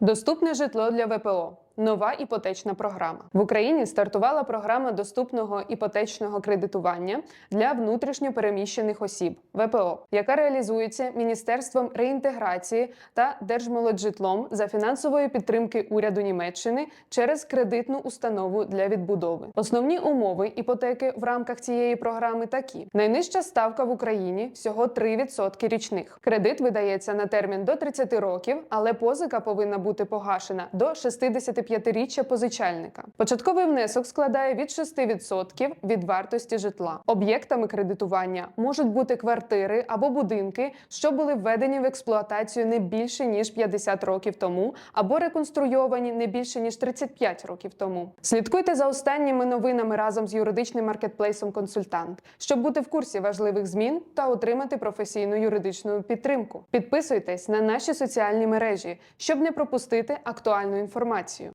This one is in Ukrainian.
Доступне житло для ВПО. Нова іпотечна програма в Україні стартувала програма доступного іпотечного кредитування для внутрішньо переміщених осіб ВПО, яка реалізується Міністерством реінтеграції та Держмолоджитлом за фінансової підтримки уряду Німеччини через кредитну установу для відбудови. Основні умови іпотеки в рамках цієї програми такі: найнижча ставка в Україні всього 3% річних. Кредит видається на термін до 30 років, але позика повинна бути погашена до 65-річчя позичальника. Початковий внесок складає від 6% від вартості житла. Об'єктами кредитування можуть бути квартири або будинки, що були введені в експлуатацію не більше ніж 50 років тому, або реконструйовані не більше ніж 35 років тому. Слідкуйте за останніми новинами разом з юридичним маркетплейсом Консультант, щоб бути в курсі важливих змін та отримати професійну юридичну підтримку. Підписуйтесь на наші соціальні мережі, щоб не пропустити актуальну інформацію.